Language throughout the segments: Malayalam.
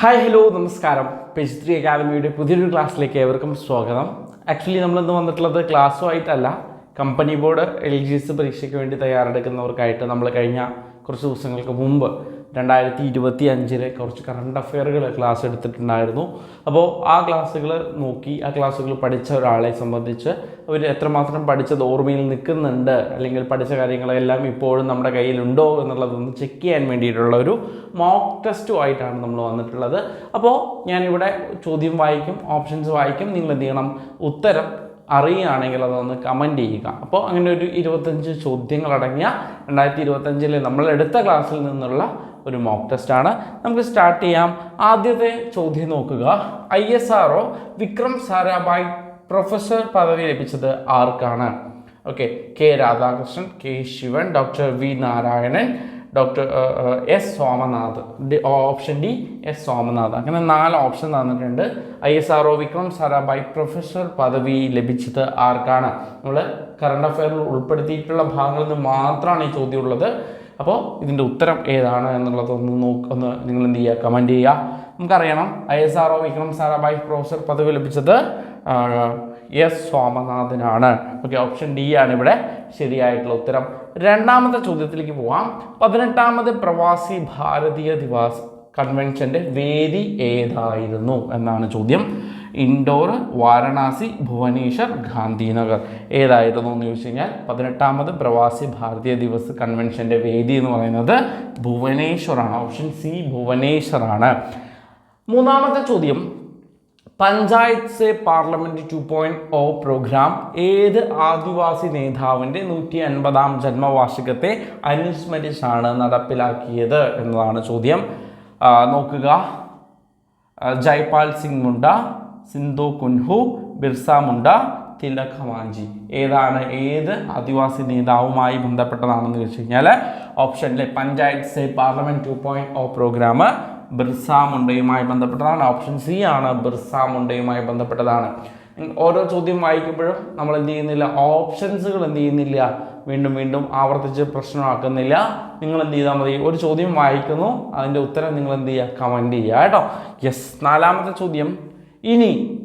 ഹായ് ഹലോ നമസ്കാരം. പേജ് അക്കാദമിയുടെ പുതിയൊരു ക്ലാസ്സിലേക്ക് ഏവർക്കും സ്വാഗതം. ആക്ച്വലി നമ്മളിന്ന് വന്നിട്ടുള്ളത് ക്ലാസ്സുമായിട്ടല്ല. Company board L G S പരീക്ഷയ്ക്ക് വേണ്ടി തയ്യാറെടുക്കുന്നവർക്കായിട്ട് നമ്മൾ കഴിഞ്ഞ കുറച്ച് ദിവസങ്ങൾക്ക് മുമ്പ് രണ്ടായിരത്തി ഇരുപത്തി അഞ്ചിലെ കുറച്ച് കറണ്ട് അഫെയറുകൾ ക്ലാസ് എടുത്തിട്ടുണ്ടായിരുന്നു. അപ്പോൾ ആ ക്ലാസ്സുകൾ നോക്കി ആ ക്ലാസ്സുകൾ പഠിച്ച ഒരാളെ സംബന്ധിച്ച് അവർ എത്രമാത്രം പഠിച്ചത് ഓർമ്മയിൽ നിൽക്കുന്നുണ്ട്? അല്ലെങ്കിൽ പഠിച്ച കാര്യങ്ങളെല്ലാം ഇപ്പോഴും നമ്മുടെ കയ്യിലുണ്ടോ എന്നുള്ളതൊന്ന് ചെക്ക് ചെയ്യാൻ വേണ്ടിയിട്ടുള്ള ഒരു മോക്ക് ടെസ്റ്റും ആയിട്ടാണ് നമ്മൾ വന്നിട്ടുള്ളത്. അപ്പോൾ ഞാനിവിടെ ചോദ്യം വായിക്കും ഓപ്ഷൻസ് വായിക്കും. നിങ്ങൾ എന്ത് ചെയ്യണം? ഉത്തരം അറിയുകയാണെങ്കിൽ അതൊന്ന് കമന്റ് ചെയ്യുക. അപ്പോൾ അങ്ങനെ ഒരു ഇരുപത്തഞ്ച് ചോദ്യങ്ങളടങ്ങിയ രണ്ടായിരത്തി ഇരുപത്തഞ്ചിലെ നമ്മൾ എടുത്ത ക്ലാസ്സിൽ നിന്നുള്ള ഒരു മോക്ക് ടെസ്റ്റാണ് നമുക്ക് സ്റ്റാർട്ട് ചെയ്യാം. ആദ്യത്തെ ചോദ്യം നോക്കുക. I S R O Vikram Sarabhai professor പദവി ലഭിച്ചത് ആർക്കാണ്? Okay K Radhakrishnan K Sivan doctor V Narayanan doctor S Somanath. Option D S Somanath. അങ്ങനെ നാല് ഓപ്ഷൻ തന്നിട്ടുണ്ട്. I S R O Vikram Sarabhai professor പദവി ലഭിച്ചത് ആർക്കാണ്? നമ്മൾ കറണ്ട് അഫയറിൽ ഉൾപ്പെടുത്തിയിട്ടുള്ള ഭാഗങ്ങളിൽ നിന്ന് മാത്രമാണ് ഈ ചോദ്യം ഉള്ളത്. അപ്പോൾ ഇതിന്റെ ഉത്തരം ഏതാണ് എന്നുള്ളതൊന്ന് നോക്ക് ഒന്ന് നിങ്ങൾ എന്ത് ചെയ്യുക? കമന്റ് ചെയ്യുക. നമുക്കറിയണം. I S R O Vikram Sarabhai professor പദവി ലഭിച്ചത് എസ് സോമനാഥനാണ് ഓക്കെ ഓപ്ഷൻ ഡി ആണ് ഇവിടെ ശരിയായിട്ടുള്ള ഉത്തരം. രണ്ടാമത്തെ ചോദ്യത്തിലേക്ക് പോവാം. പതിനെട്ടാമത് പ്രവാസി ഭാരതീയ ദിവാസ് കൺവെൻഷന്റെ വേദി ഏതായിരുന്നു എന്നാണ് ചോദ്യം. ഇൻഡോർ വാരണാസി ഭുവനേശ്വർ ഗാന്ധിനഗർ ഏതായിരുന്നു എന്ന് ചോദിച്ചു കഴിഞ്ഞാൽ പതിനെട്ടാമത് പ്രവാസി ഭാരതീയ ദിവസ് കൺവെൻഷന്റെ വേദി എന്ന് പറയുന്നത് ഭുവനേശ്വറാണ്. Option C ഭുവനേശ്വറാണ്. മൂന്നാമത്തെ ചോദ്യം panchayat se parliament two point O program. ഏത് ആദിവാസി നേതാവിന്റെ നൂറ്റി അൻപതാം ജന്മവാർഷികത്തെ അനുസ്മരിച്ചാണ് നടപ്പിലാക്കിയത് എന്നതാണ് ചോദ്യം. നോക്കുക. ജയ്പാൽ സിംഗ് മുണ്ട സിന്ധു കുൻഹു ബിർസ മുണ്ട തിലക് ഹവാഞ്ചി ഏതാണ്? ഏത് ആദിവാസി നേതാവുമായി ബന്ധപ്പെട്ടതാണെന്ന് ചോദിച്ചു കഴിഞ്ഞാൽ ഓപ്ഷനിലെ panchayat se parliament two point O program Birsa മുണ്ടയുമായി ബന്ധപ്പെട്ടതാണ്. ഓപ്ഷൻ സി ആണ് ബിർസ മുണ്ടയുമായി ബന്ധപ്പെട്ടതാണ്. ഓരോ ചോദ്യം വായിക്കുമ്പോഴും നമ്മൾ എന്ത് ചെയ്യുന്നില്ല? ഓപ്ഷൻസുകൾ എന്ത് ചെയ്യുന്നില്ല? വീണ്ടും വീണ്ടും ആവർത്തിച്ച് പ്രശ്നമാക്കുന്നില്ല. നിങ്ങൾ എന്ത് ചെയ്താൽ മതി. ഒരു ചോദ്യം വായിക്കുന്നു. അതിന്റെ ഉത്തരം നിങ്ങൾ എന്ത് ചെയ്യുക? കമന്റ് ചെയ്യുക കേട്ടോ. യെസ്. നാലാമത്തെ ചോദ്യം. ഇനി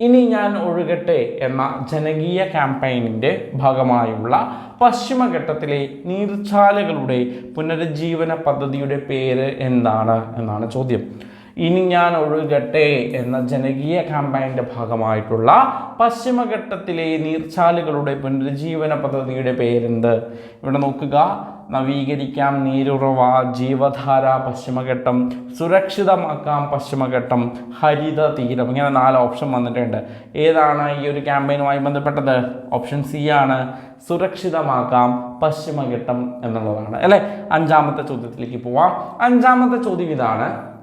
ഇനി ഞാൻ ഒഴുകട്ടെ എന്ന ജനകീയ ക്യാമ്പയിനിന്റെ ഭാഗമായുള്ള പശ്ചിമഘട്ടത്തിലെ നീർച്ചാലുകളുടെ പുനരുജ്ജീവന പദ്ധതിയുടെ പേര് എന്താണ് എന്നാണ് ചോദ്യം. ഇനി ഞാൻ ഒഴുകട്ടെ എന്ന ജനകീയ ക്യാമ്പയിന്റെ ഭാഗമായിട്ടുള്ള പശ്ചിമഘട്ടത്തിലെ നീർച്ചാലുകളുടെ പുനരുജ്ജീവന പദ്ധതിയുടെ പേരെന്ത്? ഇവിടെ നോക്കുക. നവീകരിക്കാം നീരുറവ ജീവധാര പശ്ചിമഘട്ടം സുരക്ഷിതമാക്കാം പശ്ചിമഘട്ടം ഹരിത തീരം. ഇങ്ങനെ നാല് ഓപ്ഷൻ വന്നിട്ടുണ്ട്. ഏതാണ് ഈ ഒരു ക്യാമ്പയിനുമായി ബന്ധപ്പെട്ടത്? ഓപ്ഷൻ സി ആണ് സുരക്ഷിതമാക്കാം പശ്ചിമഘട്ടം എന്നുള്ളതാണ്. അല്ലേ? അഞ്ചാമത്തെ ചോദ്യത്തിലേക്ക് പോവാം. അഞ്ചാമത്തെ ചോദ്യം ഇതാണ്.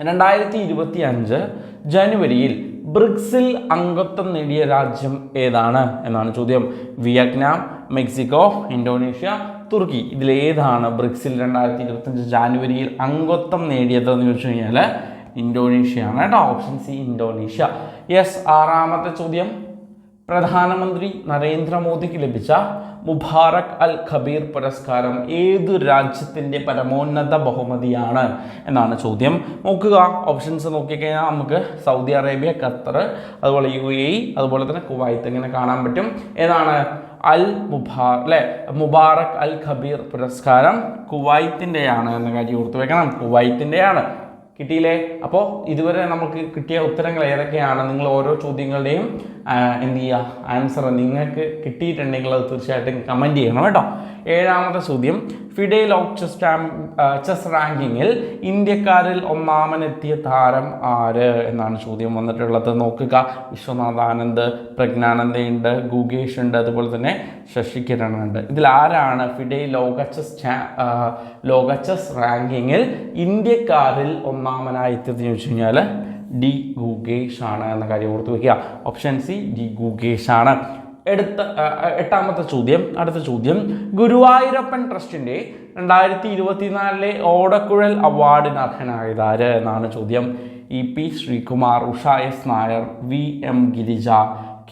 രണ്ടായിരത്തി ഇരുപത്തി അഞ്ച് ജനുവരിയിൽ ബ്രിക്സിൽ അംഗത്വം നേടിയ രാജ്യം ഏതാണ് എന്നാണ് ചോദ്യം. വിയറ്റ്നാം മെക്സിക്കോ ഇന്തോനേഷ്യ തുർക്കി. ഇതിലേതാണ് ബ്രിക്സിൽ രണ്ടായിരത്തി ഇരുപത്തഞ്ച് ജാനുവരിയിൽ അംഗത്വം നേടിയത് എന്ന് ചോദിച്ചു കഴിഞ്ഞാൽ ഇന്തോനേഷ്യയാണ് കേട്ടോ. Option C Indonesia. യെസ് ആറാമത്തെ ചോദ്യം. പ്രധാനമന്ത്രി നരേന്ദ്രമോദിക്ക് ലഭിച്ച മുബാറക് അൽ ഖബീർ പുരസ്കാരം ഏതു രാജ്യത്തിന്റെ പരമോന്നത ബഹുമതിയാണ് എന്നാണ് ചോദ്യം. നോക്കുക. ഓപ്ഷൻസ് നോക്കിക്കഴിഞ്ഞാൽ നമുക്ക് സൗദി അറേബ്യ ഖത്തർ അതുപോലെ യു എ അതുപോലെ തന്നെ കുവൈത്ത് ഇങ്ങനെ കാണാൻ പറ്റും. ഏതാണ്? അൽ മുബാ അല്ലെ? മുബാറക് അൽ ഖബീർ പുരസ്കാരം കുവൈത്തിന്റെയാണ് എന്ന കാര്യം ഓർത്ത് വെക്കണം. കുവൈത്തിന്റെയാണ്. കിട്ടിയില്ലേ? അപ്പോൾ ഇതുവരെ നമുക്ക് കിട്ടിയ ഉത്തരങ്ങൾ ഏതൊക്കെയാണ്? നിങ്ങൾ ഓരോ ചോദ്യങ്ങളുടെയും എന്ത് ചെയ്യുക ആൻസർ നിങ്ങൾക്ക് കിട്ടിയിട്ടുണ്ടെങ്കിൽ അത് തീർച്ചയായിട്ടും കമന്റ് ചെയ്യണം കേട്ടോ. ഏഴാമത്തെ ചോദ്യം. ഫിഡേ ലോക് ചെസ് ചെസ് റാങ്കിങ്ങിൽ ഇന്ത്യക്കാരിൽ ഒന്നാമനെത്തിയ താരം ആര് എന്നാണ് ചോദ്യം വന്നിട്ടുള്ളത്. നോക്കുക. വിശ്വനാഥാനന്ദ് പ്രജ്ഞാനന്ദയുണ്ട് ഗുഗേഷ് ഉണ്ട് അതുപോലെ തന്നെ ശശികിരണുണ്ട്. ഇതിൽ ആരാണ് ഫിഡേ ലോക ചെസ് ലോക ചെസ് റാങ്കിങ്ങിൽ ഇന്ത്യക്കാരിൽ ഒന്നാമനായി എത്തിയതെന്ന് ചോദിച്ചു കഴിഞ്ഞാൽ ഡി ഗുഗേഷ് ആണ് എന്ന കാര്യം ഓർത്ത് വയ്ക്കുക ഓപ്ഷൻ സി ഡി ഗുഗേഷ് ആണ് എടുത്ത എട്ടാമത്തെ ചോദ്യം അടുത്ത ചോദ്യം. ഗുരുവായൂരപ്പൻ ട്രസ്റ്റിന്റെ രണ്ടായിരത്തി ഇരുപത്തിനാലിലെ ഓടക്കുഴൽ അവാർഡിന് അർഹനായതാര് എന്നാണ് ചോദ്യം. E P Sreekumar Usha S Nair V M Girija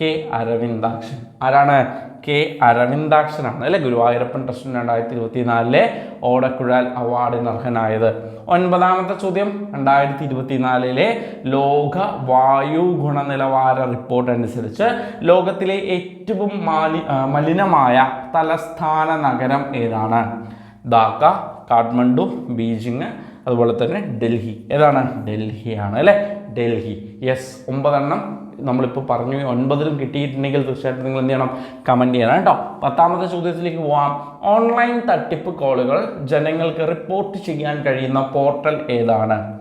K Aravindakshan. ആരാണ്? കെ അരവിന്ദാക്ഷനാണ് അല്ലെ? ഗുരുവായൂരപ്പൻ ട്രസ്റ്റിന് രണ്ടായിരത്തി ഇരുപത്തി നാലിലെ ഓടക്കുഴൽ അവാർഡിന് അർഹനായത്. ഒൻപതാമത്തെ ചോദ്യം രണ്ടായിരത്തി ഇരുപത്തിനാലിലെ ലോക വായു ഗുണനിലവാര റിപ്പോർട്ട് അനുസരിച്ച് ലോകത്തിലെ ഏറ്റവും മാലി മലിനമായ തലസ്ഥാന നഗരം ഏതാണ്? ധാക്ക കാഠ്മണ്ഡു ബീജിങ് അതുപോലെ തന്നെ ഡൽഹി. ഏതാണ്? ഡൽഹിയാണ് അല്ലേ? ഡൽഹി. യെസ് ഒമ്പതെണ്ണം. നമ്മളിപ്പോൾ പറഞ്ഞു ഒൻപതിലും കിട്ടിയിട്ടുണ്ടെങ്കിൽ തീർച്ചയായിട്ടും നിങ്ങൾ എന്ത് ചെയ്യണം? കമന്റ് ചെയ്യണം കേട്ടോ. പത്താമത്തെ ചോദ്യത്തിലേക്ക് പോവാം. ഓൺലൈൻ തട്ടിപ്പ് കോളുകൾ ജനങ്ങൾക്ക് റിപ്പോർട്ട് ചെയ്യാൻ കഴിയുന്ന പോർട്ടൽ ഏതാണ്?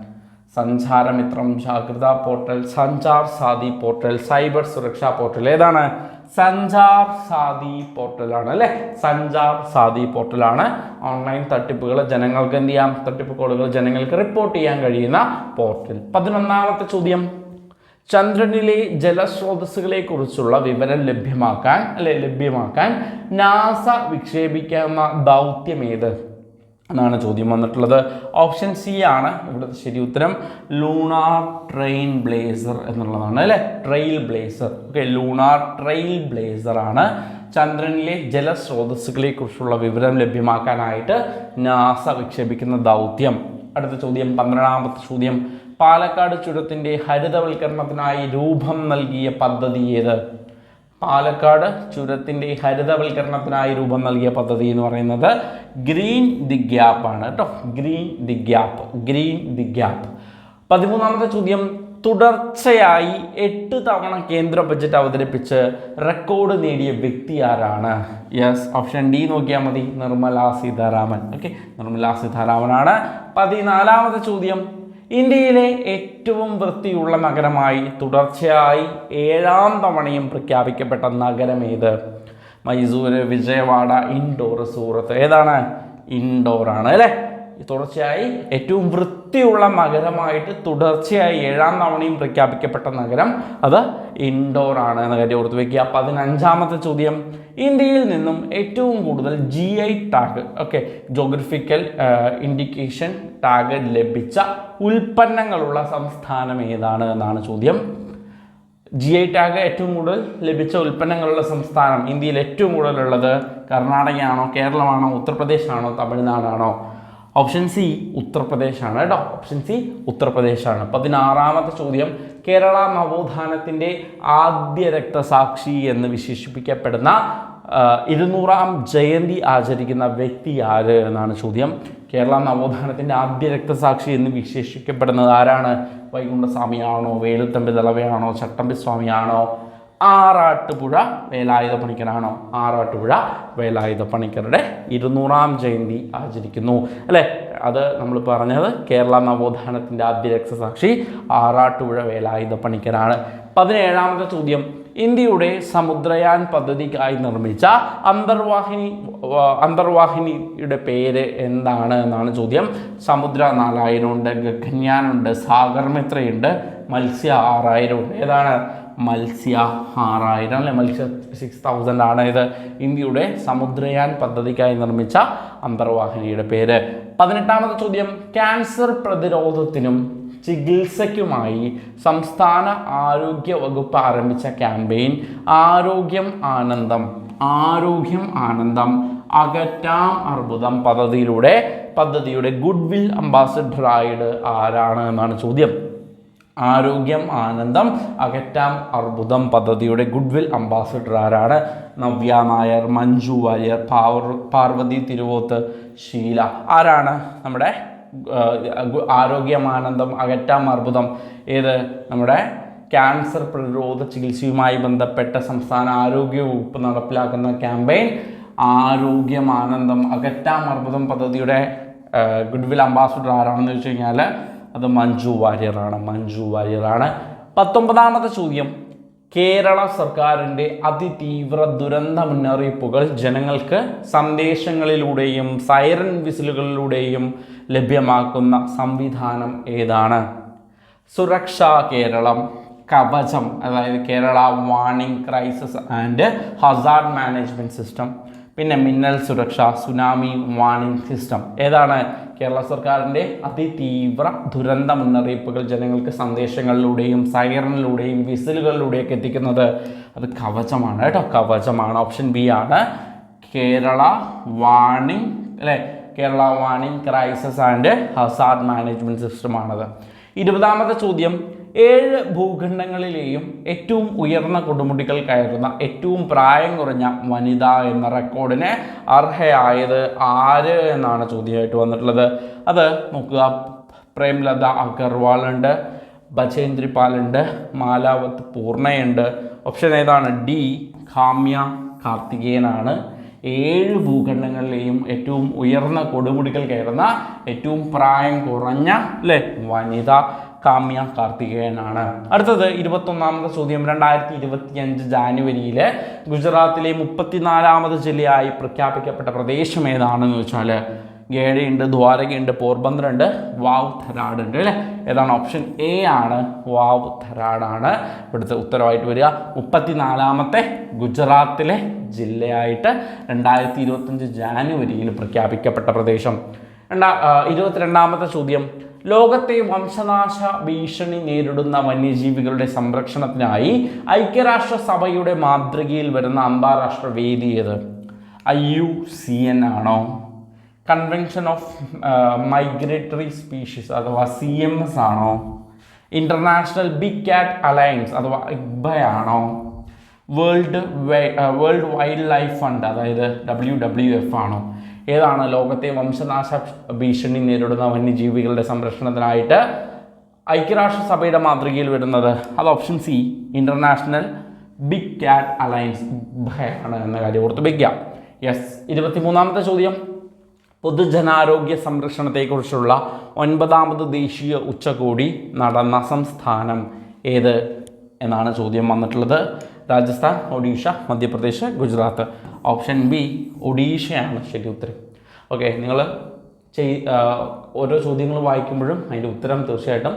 Sancharamithram Jagratha portal Sanchar Saathi portal cyber Suraksha portal ഏതാണ്? സഞ്ചാർ സാദി പോർട്ടലാണ് അല്ലേ? സഞ്ചാർ സാദി പോർട്ടലാണ് ഓൺലൈൻ തട്ടിപ്പുകൾ ജനങ്ങൾക്ക് എന്ത് ചെയ്യാം? തട്ടിപ്പ് കോളുകൾ ജനങ്ങൾക്ക് റിപ്പോർട്ട് ചെയ്യാൻ കഴിയുന്ന പോർട്ടൽ പതിനൊന്നാമത്തെ ചോദ്യം. ചന്ദ്രനിലെ ജലസ്രോതസ്സുകളെക്കുറിച്ചുള്ള വിവരം ലഭ്യമാക്കാൻ അല്ലെ ലഭ്യമാക്കാൻ നാസ വിക്ഷേപിക്കുന്ന ദൗത്യം ഏത് എന്നാണ് ചോദ്യം വന്നിട്ടുള്ളത്. ഓപ്ഷൻ സി ആണ്. ഇവിടുത്തെ ശരി ഉത്തരം ലൂണാർ ട്രെയിൻ ബ്ലേസർ എന്നുള്ളതാണ് അല്ലേ? Trail blazer. Okay lunar trail blazer ആണ്. ചന്ദ്രനിലെ ജലസ്രോതസ്സുകളെക്കുറിച്ചുള്ള വിവരം ലഭ്യമാക്കാനായിട്ട് നാസ വിക്ഷേപിക്കുന്ന ദൗത്യം. അടുത്ത ചോദ്യം പന്ത്രണ്ടാമത്തെ ചോദ്യം പാലക്കാട് ചുരത്തിന്റെ ഹരിതവൽക്കരണത്തിനായി രൂപം നൽകിയ പദ്ധതി ഏത്? പാലക്കാട് ചുരത്തിന്റെ ഹരിതവൽക്കരണത്തിനായി രൂപം നൽകിയ പദ്ധതി എന്ന് പറയുന്നത് ഗ്രീൻ ദി ഗ്യാപ്പ് ആണ് കേട്ടോ. Green the gap green the gap. പതിമൂന്നാമത്തെ ചോദ്യം തുടർച്ചയായി എട്ട് തവണ കേന്ദ്ര ബജറ്റ് അവതരിപ്പിച്ച് റെക്കോർഡ് നേടിയ വ്യക്തി ആരാണ്? യെസ് ഓപ്ഷൻ ഡി നോക്കിയാൽ മതി. നിർമ്മല സീതാരാമൻ. ഓക്കെ നിർമ്മല സീതാരാമനാണ്. പതിനാലാമത്തെ ചോദ്യം ഇന്ത്യയിലെ ഏറ്റവും വൃത്തിയുള്ള നഗരമായി തുടർച്ചയായി ഏഴാം തവണയും പ്രഖ്യാപിക്കപ്പെട്ട നഗരം ഏത്? മൈസൂര് വിജയവാഡ ഇൻഡോർ സൂറത്ത്. ഏതാണ്? ഇൻഡോറാണ് അല്ലേ? തുടർച്ചയായി ഏറ്റവും വൃത്തിയുള്ള നഗരമായിട്ട് തുടർച്ചയായി ഏഴാം തവണയും പ്രഖ്യാപിക്കപ്പെട്ട നഗരം അത് ഇൻഡോർ ആണ് എന്ന കാര്യം ഓർത്ത് വയ്ക്കുക പതിനഞ്ചാമത്തെ ചോദ്യം. ഇന്ത്യയിൽ നിന്നും ഏറ്റവും കൂടുതൽ G I tag okay geographical indication tag ലഭിച്ച ഉൽപ്പന്നങ്ങളുള്ള സംസ്ഥാനം ഏതാണ് എന്നാണ് ചോദ്യം. ജി ഐ ടാഗ് ഏറ്റവും കൂടുതൽ ലഭിച്ച ഉൽപ്പന്നങ്ങളുള്ള സംസ്ഥാനം ഇന്ത്യയിൽ ഏറ്റവും കൂടുതലുള്ളത് കർണാടകയാണോ കേരളമാണോ ഉത്തർപ്രദേശാണോ തമിഴ്നാടാണോ? ഓപ്ഷൻ സി ഉത്തർപ്രദേശാണ് കേട്ടോ. ഓപ്ഷൻ സി ഉത്തർപ്രദേശാണ്. പതിനാറാമത്തെ ചോദ്യം കേരള നവോത്ഥാനത്തിന്റെ ആദ്യ രക്തസാക്ഷി എന്ന് വിശേഷിപ്പിക്കപ്പെടുന്ന ഇരുന്നൂറാം ജയന്തി ആചരിക്കുന്ന വ്യക്തി ആര് എന്നാണ് ചോദ്യം. കേരള നവോത്ഥാനത്തിന്റെ ആദ്യ രക്തസാക്ഷി എന്ന് വിശേഷിക്കപ്പെടുന്നത് ആരാണ്? വൈകുണ്ഠസ്വാമിയാണോ വേലുത്തമ്പി ദളവയാണോ ചട്ടമ്പി സ്വാമിയാണോ ആറാട്ടുപുഴ വേലായുധ പണിക്കരാണോ ആറാട്ടുപുഴ വേലായുധ പണിക്കരുടെ ഇരുന്നൂറാം ജയന്തി ആചരിക്കുന്നു. അല്ലേ? അത് നമ്മൾ പറഞ്ഞത് കേരള നവോത്ഥാനത്തിന്റെ ആദ്യ രക്തസാക്ഷി ആറാട്ടുപുഴ വേലായുധ പണിക്കരാണ് പതിനേഴാമത്തെ ചോദ്യം. ഇന്ത്യയുടെ സമുദ്രയാൻ പദ്ധതിക്കായി നിർമ്മിച്ച അന്തർവാഹിനി അന്തർവാഹിനിയുടെ പേര് എന്താണ് എന്നാണ് ചോദ്യം. സമുദ്ര നാലായിരമുണ്ട് ഗഗന്യാനുണ്ട് സാഗർമിത്രയുണ്ട് മത്സ്യ ആറായിരം ഉണ്ട്. ഏതാണ്? മത്സ്യ ആറായിരം അല്ലെ? മത്സ്യ സിക്സ് തൗസൻഡ് ആണ് ഇത്. ഇന്ത്യയുടെ സമുദ്രയാൻ പദ്ധതിക്കായി നിർമ്മിച്ച അന്തർവാഹിനിയുടെ പേര്. പതിനെട്ടാമത്തെ ചോദ്യം. ക്യാൻസർ പ്രതിരോധത്തിനും ചികിത്സയ്ക്കുമായി സംസ്ഥാന ആരോഗ്യ വകുപ്പ് ആരംഭിച്ച ക്യാമ്പയിൻ ആരോഗ്യം ആനന്ദം ആരോഗ്യം ആനന്ദം അകറ്റാം അർബുദം പദ്ധതിയിലൂടെ പദ്ധതിയുടെ ഗുഡ് വിൽ അംബാസിഡറായിട്ട് ആരാണ് എന്നാണ് ചോദ്യം. ആരോഗ്യം ആനന്ദം അകറ്റാം അർബുദം പദ്ധതിയുടെ ഗുഡ്വിൽ അംബാസിഡർ ആരാണ്? നവ്യ നായർ മഞ്ജു വാര്യർ പാവർ പാർവതി തിരുവോത്ത് ശീല ആരാണ് നമ്മുടെ ആരോഗ്യം ആനന്ദം ആരോഗ്യമാനന്ദം അകറ്റാം അർബുദം? ഏത്? നമ്മുടെ ക്യാൻസർ പ്രതിരോധ ചികിത്സയുമായി ബന്ധപ്പെട്ട സംസ്ഥാന ആരോഗ്യ വകുപ്പ് നടപ്പിലാക്കുന്ന ക്യാമ്പയിൻ ആരോഗ്യമാനന്ദം അകറ്റാം അർബുദം പദ്ധതിയുടെ ഗുഡ്വിൽ അംബാസിഡർ ആരാണെന്ന് വെച്ച് കഴിഞ്ഞാൽ അത് മഞ്ജു വാര്യറാണ് മഞ്ജു വാര്യറാണ് പത്തൊമ്പതാമത്തെ ചോദ്യം. കേരള സർക്കാരിന്റെ അതിതീവ്ര ദുരന്ത മുന്നറിയിപ്പുകൾ ജനങ്ങൾക്ക് സന്ദേശങ്ങളിലൂടെയും സൈറൻ വിസിലുകളിലൂടെയും ലഭ്യമാക്കുന്ന സംവിധാനം ഏതാണ്? സുരക്ഷാ കേരളം കവചം അതായത് Kerala warning crisis and hazard management system. പിന്നെ മിന്നൽ സുരക്ഷ സുനാമി വാണിംഗ് സിസ്റ്റം. ഏതാണ് കേരള സർക്കാരിന്റെ അതിതീവ്ര ദുരന്ത മുന്നറിയിപ്പുകൾ ജനങ്ങൾക്ക് സന്ദേശങ്ങളിലൂടെയും സൈറനിലൂടെയും വിസിലുകളിലൂടെയൊക്കെ എത്തിക്കുന്നത്? അത് കവചമാണ് കേട്ടോ. കവചമാണ്. ഓപ്ഷൻ ബി ആണ് കേരള വാണിംഗ് അല്ലേ? Kerala warning crisis and hazard management സിസ്റ്റമാണത്. ഇരുപതാമത്തെ ചോദ്യം. ഏഴ് ഭൂഖണ്ഡങ്ങളിലെയും ഏറ്റവും ഉയർന്ന കൊടുമുടികൾ കയറുന്ന ഏറ്റവും പ്രായം കുറഞ്ഞ വനിത എന്ന റെക്കോർഡിന് അർഹയായത് ആര് എന്നാണ് ചോദ്യമായിട്ട് വന്നിട്ടുള്ളത്. അത് നോക്കുക. പ്രേംലത അഗർവാൾ ഉണ്ട് ബചേന്ദ്രി പാലുണ്ട് മാലാവത്ത് പൂർണയുണ്ട് ഓപ്ഷൻ ഏതാണ്? ഡി കാമ്യ കാർത്തികേയനാണ്. ഏഴ് ഭൂഖണ്ഡങ്ങളിലെയും ഏറ്റവും ഉയർന്ന കൊടുമുടികൾ കയറുന്ന ഏറ്റവും പ്രായം കുറഞ്ഞ അല്ലേ? വനിത. കാമ്യ കാർത്തികേയനാണ്. അടുത്തത് ഇരുപത്തൊന്നാമത്തെ ചോദ്യം. രണ്ടായിരത്തി ഇരുപത്തിയഞ്ച് ജാനുവരിയിൽ ഗുജറാത്തിലെ മുപ്പത്തിനാലാമത് ജില്ലയായി പ്രഖ്യാപിക്കപ്പെട്ട പ്രദേശം ഏതാണെന്ന് വെച്ചാൽ ഗേഡയുണ്ട് ദ്വാരകയുണ്ട് പോർബന്ദർ ഉണ്ട് വാവ് ധരാഡ് ഉണ്ട് അല്ലേ? ഏതാണ് ഓപ്ഷൻ എ ആണ്. വാവ് ധരാഡാണ് ഇവിടുത്തെ ഉത്തരവായിട്ട് വരിക. മുപ്പത്തിനാലാമത്തെ ഗുജറാത്തിലെ ജില്ലയായിട്ട് രണ്ടായിരത്തി ഇരുപത്തഞ്ച് ജാനുവരിയിൽ പ്രഖ്യാപിക്കപ്പെട്ട പ്രദേശം. രണ്ടാ ഇരുപത്തിരണ്ടാമത്തെ ചോദ്യം. ലോകത്തെ വംശനാശ ഭീഷണി നേരിടുന്ന വന്യജീവികളുടെ സംരക്ഷണത്തിനായി ഐക്യരാഷ്ട്ര സഭയുടെ മാതൃകയിൽ വരുന്ന അന്താരാഷ്ട്ര വേദി ഏത്? ഐ യു സി എൻ ആണോ? കൺവെൻഷൻ ഓഫ് മൈഗ്രേറ്ററി സ്പീഷീസ് അഥവാ സി എം എസ് ആണോ? ഇന്റർനാഷണൽ ബിഗ് കാറ്റ് അലയൻസ് അഥവാ ആണോ? World world wildlife fund അതായത് ഡബ്ല്യു ഡബ്ല്യു എഫ് ആണോ? ഏതാണ് ലോകത്തെ വംശനാശ ഭീഷണി നേരിടുന്ന വന്യജീവികളുടെ സംരക്ഷണത്തിനായിട്ട് ഐക്യരാഷ്ട്രസഭയുടെ മാതൃകയിൽ വരുന്നത്? അത് option C international big cat alliance ആണ് എന്ന കാര്യം ഓർത്ത് വയ്ക്കാം യെസ് ഇരുപത്തിമൂന്നാമത്തെ ചോദ്യം. പൊതുജനാരോഗ്യ സംരക്ഷണത്തെക്കുറിച്ചുള്ള ഒൻപതാമത് ദേശീയ ഉച്ചകോടി നടന്ന സംസ്ഥാനം ഏത് എന്നാണ് ചോദ്യം വന്നിട്ടുള്ളത്. രാജസ്ഥാൻ ഒഡീഷ മധ്യപ്രദേശ് ഗുജറാത്ത്. ഓപ്ഷൻ ബി ഒഡീഷയാണ് ശരി ഉത്തരം. ഓക്കെ നിങ്ങൾ ചെയ് ഓരോ ചോദ്യങ്ങൾ വായിക്കുമ്പോഴും അതിന്റെ ഉത്തരം തീർച്ചയായിട്ടും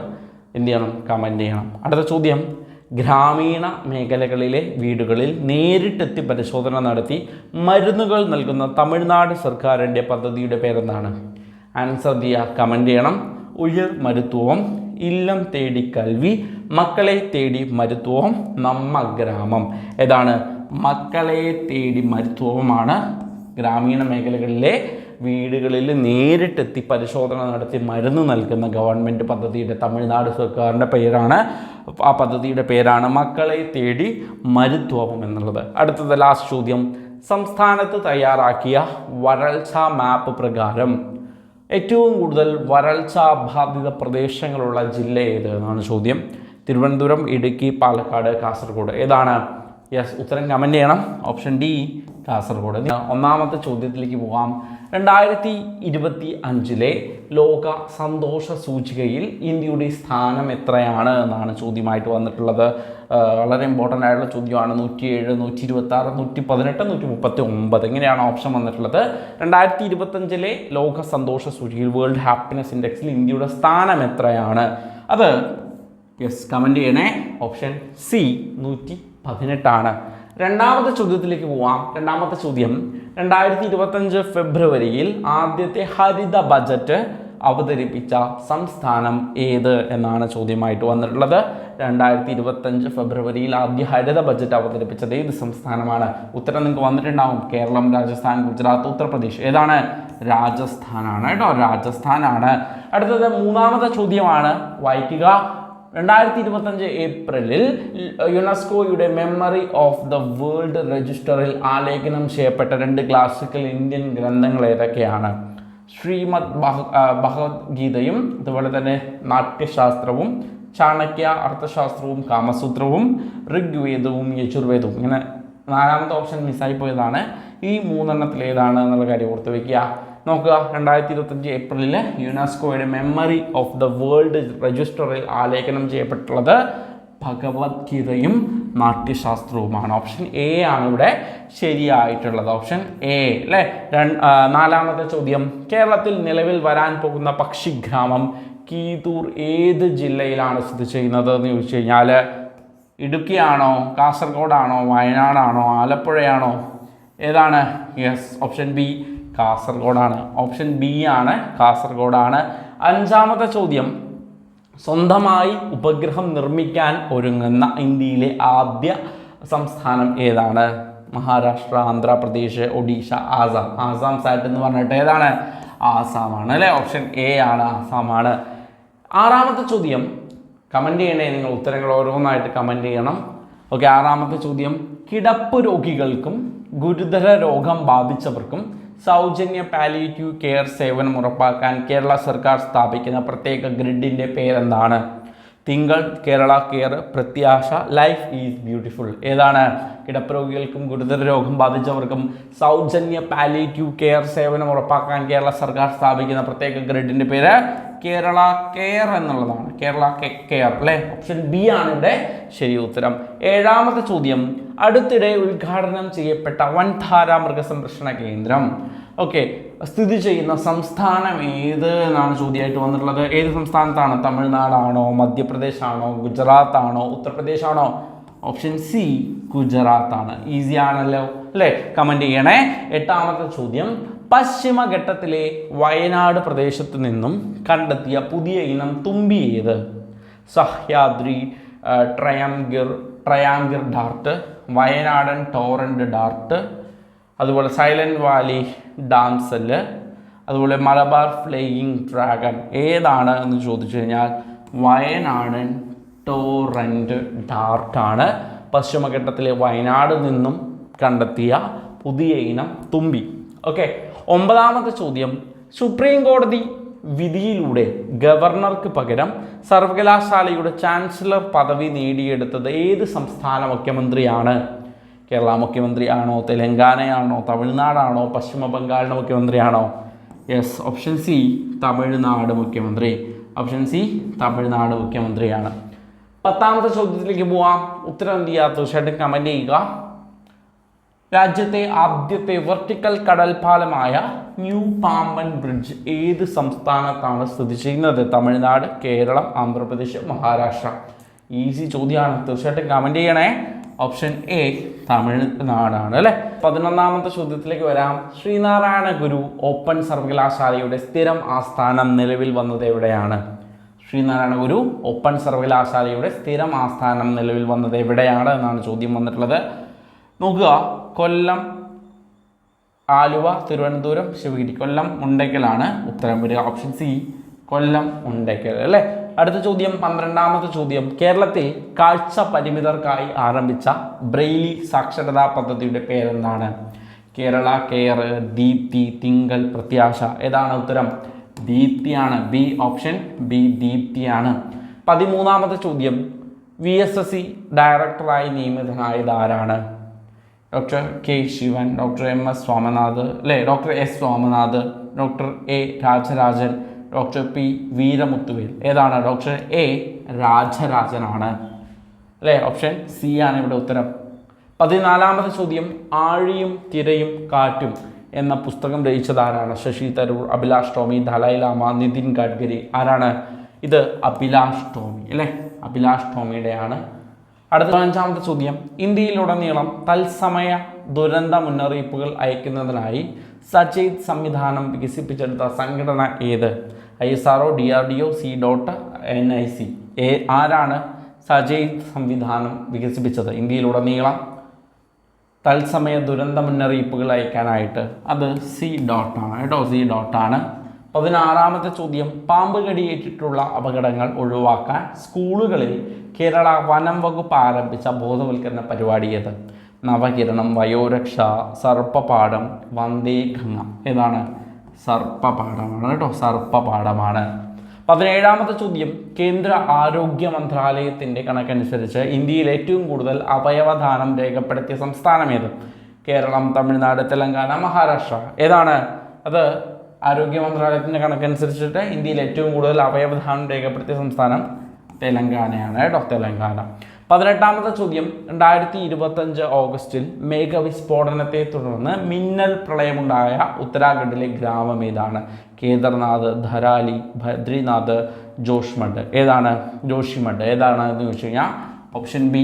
എന്ത് ചെയ്യണം? കമന്റ് ചെയ്യണം. അടുത്ത ചോദ്യം ഗ്രാമീണ മേഖലകളിലെ വീടുകളിൽ നേരിട്ടെത്തി പരിശോധന നടത്തി മരുന്നുകൾ നൽകുന്ന തമിഴ്നാട് സർക്കാരിന്റെ പദ്ധതിയുടെ പേരെന്താണ്? ആൻസർ ചെയ്യുക കമന്റ് ചെയ്യണം. ഉയർ മരുത്വം ഇല്ലം തേടി കൽവി മക്കളെ തേടി മരുത്വം നമ്മ ഗ്രാമം. ഏതാണ്? മക്കളെ തേടി മരുത്വമാണ് ഗ്രാമീണ മേഖലകളിലെ വീടുകളിൽ നേരിട്ടെത്തി പരിശോധന നടത്തി മരുന്ന് നൽകുന്ന ഗവൺമെന്റ് പദ്ധതിയുടെ തമിഴ്നാട് സർക്കാരിന്റെ പേരാണ്. ആ പദ്ധതിയുടെ പേരാണ് മക്കളെ തേടി മരുത്വം എന്നുള്ളത്. അടുത്തത് ലാസ്റ്റ് ചോദ്യം. സംസ്ഥാനത്ത് തയ്യാറാക്കിയ വരൾച്ച മാപ്പ് പ്രകാരം ഏറ്റവും കൂടുതൽ വരൾച്ച ബാധിത പ്രദേശങ്ങളുള്ള ജില്ല ഏത് എന്നാണ് ചോദ്യം. തിരുവനന്തപുരം ഇടുക്കി പാലക്കാട് കാസർഗോഡ്. ഏതാണ്? യെസ് ഉത്തരം കമന്റ് ചെയ്യണം. Option D Kasaragod. ഒന്നാമത്തെ ചോദ്യത്തിലേക്ക് പോകാം. രണ്ടായിരത്തി ഇരുപത്തി അഞ്ചിലെ ലോക സന്തോഷ സൂചികയിൽ ഇന്ത്യയുടെ സ്ഥാനം എത്രയാണ് എന്നാണ് ചോദ്യമായിട്ട് വന്നിട്ടുള്ളത്. വളരെ ഇമ്പോർട്ടന്റ് ആയിട്ടുള്ള ചോദ്യമാണ്. നൂറ്റി ഏഴ് നൂറ്റി ഇരുപത്തി ആറ് നൂറ്റി പതിനെട്ട് നൂറ്റി മുപ്പത്തി ഒമ്പത് ഇങ്ങനെയാണ് ഓപ്ഷൻ വന്നിട്ടുള്ളത്. രണ്ടായിരത്തി ഇരുപത്തഞ്ചിലെ ലോക സന്തോഷ സൂചികയിൽ വേൾഡ് ഹാപ്പിനെസ് ഇൻഡെക്സിൽ ഇന്ത്യയുടെ സ്ഥാനം എത്രയാണ്? അത് യെസ് കമന്റ് ചെയ്യണേ. ഓപ്ഷൻ സി നൂറ്റി പതിനെട്ടാണ് രണ്ടാമത്തെ ചോദ്യത്തിലേക്ക് പോവാം. രണ്ടാമത്തെ ചോദ്യം രണ്ടായിരത്തി ഇരുപത്തഞ്ച് ഫെബ്രുവരിയിൽ ആദ്യത്തെ ഹരിത ബജറ്റ് അവതരിപ്പിച്ച സംസ്ഥാനം ഏത് എന്നാണ് ചോദ്യമായിട്ട് വന്നിട്ടുള്ളത്. രണ്ടായിരത്തി ഇരുപത്തഞ്ച് ഫെബ്രുവരിയിൽ ആദ്യ ഹരിത ബജറ്റ് അവതരിപ്പിച്ചത് ഏത് സംസ്ഥാനമാണ്? ഉത്തരം നിങ്ങൾക്ക് വന്നിട്ടുണ്ടാവും. കേരളം രാജസ്ഥാൻ ഗുജറാത്ത് ഉത്തർപ്രദേശ്. ഏതാണ്? രാജസ്ഥാനാണ് കേട്ടോ. രാജസ്ഥാനാണ്. അടുത്തത് മൂന്നാമത്തെ ചോദ്യമാണ് വായിക്കുക രണ്ടായിരത്തി ഇരുപത്തഞ്ച് ഏപ്രിലിൽ യുനെസ്കോയുടെ മെമ്മറി ഓഫ് ദ വേൾഡ് രജിസ്റ്ററിൽ ആലേഖനം ചെയ്യപ്പെട്ട രണ്ട് ക്ലാസിക്കൽ ഇന്ത്യൻ ഗ്രന്ഥങ്ങൾ ഏതൊക്കെയാണ്? ശ്രീമദ് ഭഗ- ഭഗവത്ഗീതയും അതുപോലെ തന്നെ നാട്യശാസ്ത്രവും ചാണക്യ അർത്ഥശാസ്ത്രവും കാമസൂത്രവും ഋഗ്വേദവും യജുർവേദവും. ഇങ്ങനെ നാലാമത്തെ ഓപ്ഷൻ മിസ്സായി പോയതാണ്. ഈ മൂന്നെണ്ണത്തിൽ ഏതാണ് എന്നുള്ള കാര്യം ഓർത്ത് വയ്ക്കുക നോക്കുക. രണ്ടായിരത്തി ഇരുപത്തഞ്ച് ഏപ്രിലിൽ യുനെസ്കോയുടെ മെമ്മറി ഓഫ് ദ വേൾഡ് രജിസ്റ്ററിൽ ആലേഖനം ചെയ്യപ്പെട്ടുള്ളത് ഭഗവത്ഗീതയും നാട്യശാസ്ത്രവുമാണ്. ഓപ്ഷൻ എ ആണ് ഇവിടെ ശരിയായിട്ടുള്ളത്. ഓപ്ഷൻ എ അല്ലേ? നാലാമത്തെ ചോദ്യം. കേരളത്തിൽ നിലവിൽ വരാൻ പോകുന്ന പക്ഷിഗ്രാമം കീതൂർ ഏത് ജില്ലയിലാണ് സ്ഥിതി ചെയ്യുന്നത് എന്ന് ചോദിച്ചു കഴിഞ്ഞാൽ ഇടുക്കിയാണോ കാസർഗോഡാണോ വയനാടാണോ ആലപ്പുഴയാണോ? ഏതാണ്? യെസ്. ഓപ്ഷൻ ബി കാസർഗോഡാണ്. ഓപ്ഷൻ ബി ആണ് കാസർഗോഡാണ്. അഞ്ചാമത്തെ ചോദ്യം. സ്വന്തമായി ഉപഗ്രഹം നിർമ്മിക്കാൻ ഒരുങ്ങുന്ന ഇന്ത്യയിലെ ആദ്യ സംസ്ഥാനം ഏതാണ്? മഹാരാഷ്ട്ര ആന്ധ്രാപ്രദേശ് ഒഡീഷ ആസാം. ആസാം സാറ്റ് എന്ന് പറഞ്ഞിട്ട് ഏതാണ്? ആസാമാണ് അല്ലേ? ഓപ്ഷൻ എ ആണ് ആസാമാണ്. ആറാമത്തെ ചോദ്യം. കമന്റ് ചെയ്യണേ നിങ്ങൾ ഉത്തരങ്ങൾ ഓരോന്നായിട്ട് കമന്റ് ചെയ്യണം. ഓക്കെ ആറാമത്തെ ചോദ്യം. കിടപ്പ് രോഗികൾക്കും ഗുരുതര രോഗം ബാധിച്ചവർക്കും സൗജന്യ പാലിയേറ്റീവ് കെയർ സേവനം ഉറപ്പാക്കാൻ കേരള സർക്കാർ സ്ഥാപിക്കുന്ന പ്രത്യേക ഗ്രിഡിന്റെ പേരെന്താണ്? Thinkal Kerala care Prathyasha life is beautiful. ഏതാണ്? കിടപ്പുരോഗികൾക്കും ഗുരുതര രോഗം ബാധിച്ചവർക്കും സൗജന്യ പാലിയേറ്റീവ് കെയർ സേവനം ഉറപ്പാക്കാൻ കേരള സർക്കാർ സ്ഥാപിക്കുന്ന പ്രത്യേക ഗ്രിഡിന്റെ പേര് കേരള കെയർ എന്നുള്ളതാണ്. കേരള കെയർ അല്ലേ? ഓപ്ഷൻ ബി ആണ് ഇവിടെ ശരി ഉത്തരം. ഏഴാമത്തെ ചോദ്യം അടുത്തിടെ ഉദ്ഘാടനം ചെയ്യപ്പെട്ട വൻധാര മൃഗസംരക്ഷണ കേന്ദ്രം. ഓക്കെ സ്ഥിതി ചെയ്യുന്ന സംസ്ഥാനം ഏത് എന്നാണ് ചോദ്യമായിട്ട് വന്നിട്ടുള്ളത്? ഏത് സംസ്ഥാനത്താണ്? തമിഴ്നാടാണോ മധ്യപ്രദേശാണോ ഉത്തർപ്രദേശ് ആണോ ഓപ്ഷൻ സി ഗുജറാത്ത് ആണ് ഈസി ആണല്ലോ അല്ലേ? കമന്റ് ചെയ്യണേ. എട്ടാമത്തെ ചോദ്യം. പശ്ചിമഘട്ടത്തിലെ വയനാട് പ്രദേശത്ത് നിന്നും കണ്ടെത്തിയ പുതിയ ഇനം തുമ്പി ഏത്? സഹ്യാദ്രി ട്രയാംഗിർ ട്രയാംഗിർ ഡാർട്ട് വയനാടൻ ടോറന്റ് ഡാർട്ട് അതുപോലെ സൈലന്റ് വാലി ഡാംസൽ അതുപോലെ മലബാർ ഫ്ലെയിങ് ഡ്രാഗൺ ഏതാണ് എന്ന് ചോദിച്ചു കഴിഞ്ഞാൽ വയനാടൻ ടോറന്റ് ഡാർട്ടാണ് പശ്ചിമഘട്ടത്തിലെ വയനാട് നിന്നും കണ്ടെത്തിയ പുതിയ ഇനം തുമ്പി. ഓക്കെ ഒമ്പതാമത്തെ ചോദ്യം. സുപ്രീം കോടതി വിധിയിലൂടെ ഗവർണർക്ക് പകരം സർവകലാശാലയുടെ ചാൻസലർ പദവി നേടിയെടുത്തത് ഏത് സംസ്ഥാന മുഖ്യമന്ത്രിയാണ്? കേരള മുഖ്യമന്ത്രിയാണോ തെലങ്കാനയാണോ തമിഴ്നാടാണോ പശ്ചിമ ബംഗാളിന്റെ മുഖ്യമന്ത്രിയാണോ? യെസ് ഓപ്ഷൻ സി തമിഴ്നാട് മുഖ്യമന്ത്രി. ഓപ്ഷൻ സി തമിഴ്നാട് മുഖ്യമന്ത്രിയാണ്. പത്താമത്തെ ചോദ്യത്തിലേക്ക് പോവാം. ഉത്തരം എന്ത് ചെയ്യുക? തീർച്ചയായിട്ടും കമന്റ് ചെയ്യുക. രാജ്യത്തെ ആദ്യത്തെ വെർട്ടിക്കൽ കടൽപാലമായ ന്യൂ പാമ്പൻ ബ്രിഡ്ജ് ഏത് സംസ്ഥാനത്താണ് സ്ഥിതി ചെയ്യുന്നത്? തമിഴ്നാട് കേരളം ആന്ധ്രാപ്രദേശ് മഹാരാഷ്ട്ര. ഈസി ചോദ്യമാണ്. തീർച്ചയായിട്ടും കമന്റ് ചെയ്യണേ. ഓപ്ഷൻ എ തമിഴ്നാടാണ് അല്ലേ? പതിനൊന്നാമത്തെ ചോദ്യത്തിലേക്ക് വരാം. ശ്രീനാരായണ ഗുരു ഓപ്പൺ സർവകലാശാലയുടെ സ്ഥിരം ആസ്ഥാനം നിലവിൽ വന്നത് എവിടെയാണ്? ശ്രീനാരായണ ഗുരു ഓപ്പൺ സർവകലാശാലയുടെ സ്ഥിരം ആസ്ഥാനം നിലവിൽ വന്നത് എവിടെയാണ് എന്നാണ് ചോദ്യം വന്നിട്ടുള്ളത്. നോക്കുക. കൊല്ലം ആലുവ തിരുവനന്തപുരം ശിവഗിരി. കൊല്ലം മുണ്ടയ്ക്കലാണ് ഉത്തരം വരിക. ഓപ്ഷൻ സി കൊല്ലം മുണ്ടയ്ക്കൽ അല്ലേ? അടുത്ത ചോദ്യം പന്ത്രണ്ടാമത്തെ ചോദ്യം. കേരളത്തിൽ കാഴ്ച പരിമിതർക്കായി ആരംഭിച്ച ബ്രെയിലി സാക്ഷരതാ പദ്ധതിയുടെ പേരെന്താണ്? കേരള കെയർ ദീപ്തി തിങ്കൾ പ്രത്യാശ. ഏതാണ് ഉത്തരം? ദീപ്തിയാണ്. ബി ഓപ്ഷൻ ബി ദീപ്തിയാണ്. പതിമൂന്നാമത്തെ ചോദ്യം. വി എസ് എസ് സി ഡയറക്ടറായി നിയമിതനായത് ആരാണ് doctor K Sivan doctor M S Swaminath അല്ലേ doctor S Swaminath doctor A Rajarajan doctor P Veeramuthuvel. ഏതാണ്? ഡോക്ടർ എ രാജരാജനാണ്. അല്ലേ? ഓപ്ഷൻ സി ആണ് ഇവിടെ ഉത്തരം. പതിനാലാമത്തെ ചോദ്യം ആഴിയും തിരയും കാറ്റും എന്ന പുസ്തകം രചിച്ചത് ആരാണ് ശശി തരൂർ അഭിലാഷ് ടോമി ദലൈലാമ ലാമ നിതിൻ ഗഡ്കരി. ആരാണ്? ഇത് അഭിലാഷ് ടോമി അല്ലേ? അഭിലാഷ് ടോമിയുടെയാണ്. അടുത്ത പതിനഞ്ചാമത്തെ ചോദ്യം ഇന്ത്യയിലുടനീളം തത്സമയ ദുരന്ത മുന്നറിയിപ്പുകൾ അയക്കുന്നതിനായി സചേത് സംവിധാനം വികസിപ്പിച്ചെടുത്ത സംഘടന ഏത്? I S R O D R D O C dot N I C A ആരാണ് സചേത് സംവിധാനം വികസിപ്പിച്ചത്? ഇന്ത്യയിലുടനീളം തത്സമയ ദുരന്ത മുന്നറിയിപ്പുകൾ അയക്കാനായിട്ട് അത് സി ഡോട്ടാണ് കേട്ടോ. സി ഡോട്ടാണ് പതിനാറാമത്തെ ചോദ്യം പാമ്പ് കടിയേറ്റിട്ടുള്ള അപകടങ്ങൾ ഒഴിവാക്കാൻ സ്കൂളുകളിൽ കേരള വനം വകുപ്പ് ആരംഭിച്ച ബോധവൽക്കരണ പരിപാടി ഏത്? നവകിരണം വയോരക്ഷ സർപ്പപാഠം വന്ദേ ഗംഗ ഏതാണ് സർപ്പപാഠമാണ് കേട്ടോ. സർപ്പപാഠമാണ്. പതിനേഴാമത്തെ ചോദ്യം. കേന്ദ്ര ആരോഗ്യ മന്ത്രാലയത്തിന്റെ കണക്കനുസരിച്ച് ഇന്ത്യയിൽ ഏറ്റവും കൂടുതൽ അവയവദാനം രേഖപ്പെടുത്തിയ സംസ്ഥാനം ഏത്? കേരളം തമിഴ്നാട് തെലങ്കാന മഹാരാഷ്ട്ര. ഏതാണ്? അത് ആരോഗ്യ മന്ത്രാലയത്തിന്റെ കണക്കനുസരിച്ചിട്ട് ഇന്ത്യയിൽ ഏറ്റവും കൂടുതൽ അവയവദാനം രേഖപ്പെടുത്തിയ സംസ്ഥാനം തെലങ്കാനയാണ് കേട്ടോ. തെലങ്കാന. പതിനെട്ടാമത്തെ ചോദ്യം രണ്ടായിരത്തി ഇരുപത്തഞ്ച് ഓഗസ്റ്റിൽ മേഘവിസ്ഫോടനത്തെ തുടർന്ന് മിന്നൽ പ്രളയമുണ്ടായ ഉത്തരാഖണ്ഡിലെ ഗ്രാമം ഏതാണ്? കേദർനാഥ് ധരാലി ബദ്രിനാഥ് ജോഷ്മഡ് ഏതാണ്? ജോഷിമഡ് ഏതാണ് എന്ന് ചോദിച്ചു കഴിഞ്ഞാൽ ഓപ്ഷൻ ബി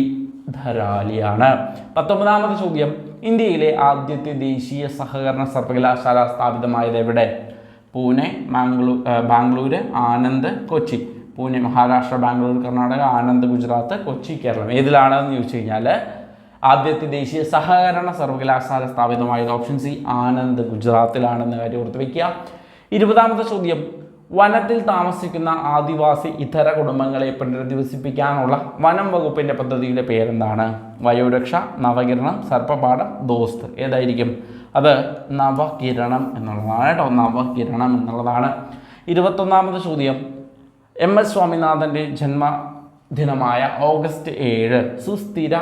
ധരാലിയാണ്. പത്തൊമ്പതാമത്തെ ചോദ്യം ഇന്ത്യയിലെ ആദ്യത്തെ ദേശീയ സഹകരണ സർവകലാശാല സ്ഥാപിതമായത് എവിടെ? പൂനെ മാംഗ്ലൂ ബാംഗ്ലൂര് ആനന്ദ് കൊച്ചി. പൂനെ മഹാരാഷ്ട്ര ബാംഗ്ലൂർ കർണാടക ആനന്ദ് ഗുജറാത്ത് കൊച്ചി കേരളം. ഏതിലാണെന്ന് ചോദിച്ചു കഴിഞ്ഞാൽ ആദ്യത്തെ ദേശീയ സഹകരണ സർവകലാശാല സ്ഥാപിതമായത് ഓപ്ഷൻ സി ആനന്ദ് ഗുജറാത്തിലാണെന്ന കാര്യം ഓർത്ത് ഇരുപതാമത്തെ ചോദ്യം. വനത്തിൽ താമസിക്കുന്ന ആദിവാസി ഇതര കുടുംബങ്ങളെ പുനരധിവസിപ്പിക്കാനുള്ള വനം വകുപ്പിന്റെ പദ്ധതിയുടെ പേരെന്താണ്? വയോരക്ഷ നവകിരണം സർപ്പപാഠം ദോസ്ത്. ഏതായിരിക്കും? അത് നവകിരണം എന്നുള്ളതാണ് കേട്ടോ. നവകിരണം എന്നുള്ളതാണ്. ഇരുപത്തൊന്നാമത് ചോദ്യം. എം എസ് സ്വാമിനാഥന്റെ ജന്മദിനമായ ഓഗസ്റ്റ് ഏഴ് സുസ്ഥിര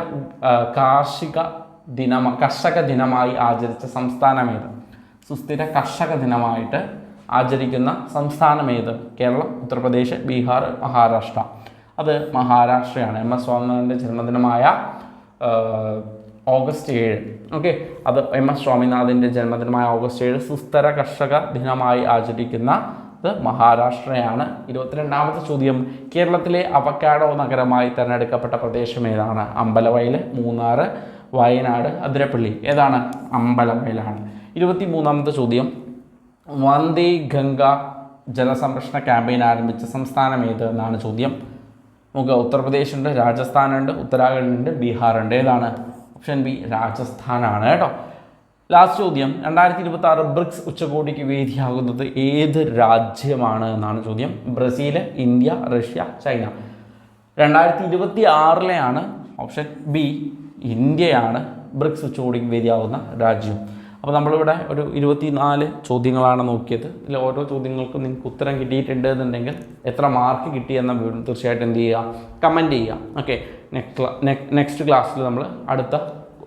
കാർഷിക ദിനമ കർഷക ദിനമായി ആചരിച്ച സംസ്ഥാനമേത്? സുസ്ഥിര കർഷക ദിനമായിട്ട് ആചരിക്കുന്ന സംസ്ഥാനമേത്? കേരളം ഉത്തർപ്രദേശ് ബീഹാർ മഹാരാഷ്ട്ര. അത് മഹാരാഷ്ട്രയാണ്. എം എസ് സ്വാമിനാഥന്റെ ജന്മദിനമായ ഓഗസ്റ്റ് ഏഴ്. ഓക്കെ? അത് എം എസ് സ്വാമിനാഥന്റെ ജന്മദിനമായ ഓഗസ്റ്റ് ഏഴ് സുസ്ഥിര കർഷക ദിനമായി ആചരിക്കുന്ന മഹാരാഷ്ട്രയാണ്. ഇരുപത്തിരണ്ടാമത്തെ ചോദ്യം കേരളത്തിലെ അവക്കാടോ നഗരമായി തിരഞ്ഞെടുക്കപ്പെട്ട പ്രദേശം ഏതാണ്? അമ്പലവയൽ മൂന്നാർ വയനാട് അതിരപ്പള്ളി. ഏതാണ്? അമ്പലവയലാണ്. ഇരുപത്തി മൂന്നാമത്തെ ചോദ്യം വന്ദേ ഗംഗ ജലസംരക്ഷണ ക്യാമ്പയിൻ ആരംഭിച്ച സംസ്ഥാനം ഏത് എന്നാണ് ചോദ്യം. നമുക്ക് ഉത്തർപ്രദേശ് ഉണ്ട് രാജസ്ഥാനുണ്ട് ഉത്തരാഖണ്ഡുണ്ട് ബീഹാറുണ്ട്. ഏതാണ്? ഓപ്ഷൻ ബി രാജസ്ഥാനാണ് കേട്ടോ. ലാസ്റ്റ് ചോദ്യം രണ്ടായിരത്തി ഇരുപത്തി ആറ് ബ്രിക്സ് ഉച്ചകോടിക്ക് വേദിയാകുന്നത് ഏത് രാജ്യമാണ് എന്നാണ് ചോദ്യം. Brazil India Russia China. രണ്ടായിരത്തി ഇരുപത്തി ആറിലെയാണ് ഓപ്ഷൻ ബി ഇന്ത്യയാണ് ബ്രിക്സ് ഉച്ചകോടിക്ക് വേദിയാകുന്ന രാജ്യം. അപ്പോൾ നമ്മളിവിടെ ഒരു ഇരുപത്തിനാല് ചോദ്യങ്ങളാണ് നോക്കിയത്. ഇതിൽ ഓരോ ചോദ്യങ്ങൾക്കും നിങ്ങൾക്ക് ഉത്തരം കിട്ടിയിട്ടുണ്ട് എന്നുണ്ടെങ്കിൽ എത്ര മാർക്ക് കിട്ടിയെന്ന വീടും തീർച്ചയായിട്ടും എന്ത് ചെയ്യുക? കമന്റ് ചെയ്യുക. ഓക്കെ നെക്സ്റ്റ് നെക്സ്റ്റ് ക്ലാസ്സിൽ നമ്മൾ അടുത്ത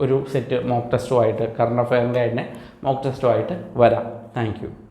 ഒരു സെറ്റ് മോക്ക് ടെസ്റ്റുമായിട്ട് കറണ്ട് അഫയറിന്റെ തന്നെ മോക്ക് ടെസ്റ്റുമായിട്ട് വരാം. താങ്ക്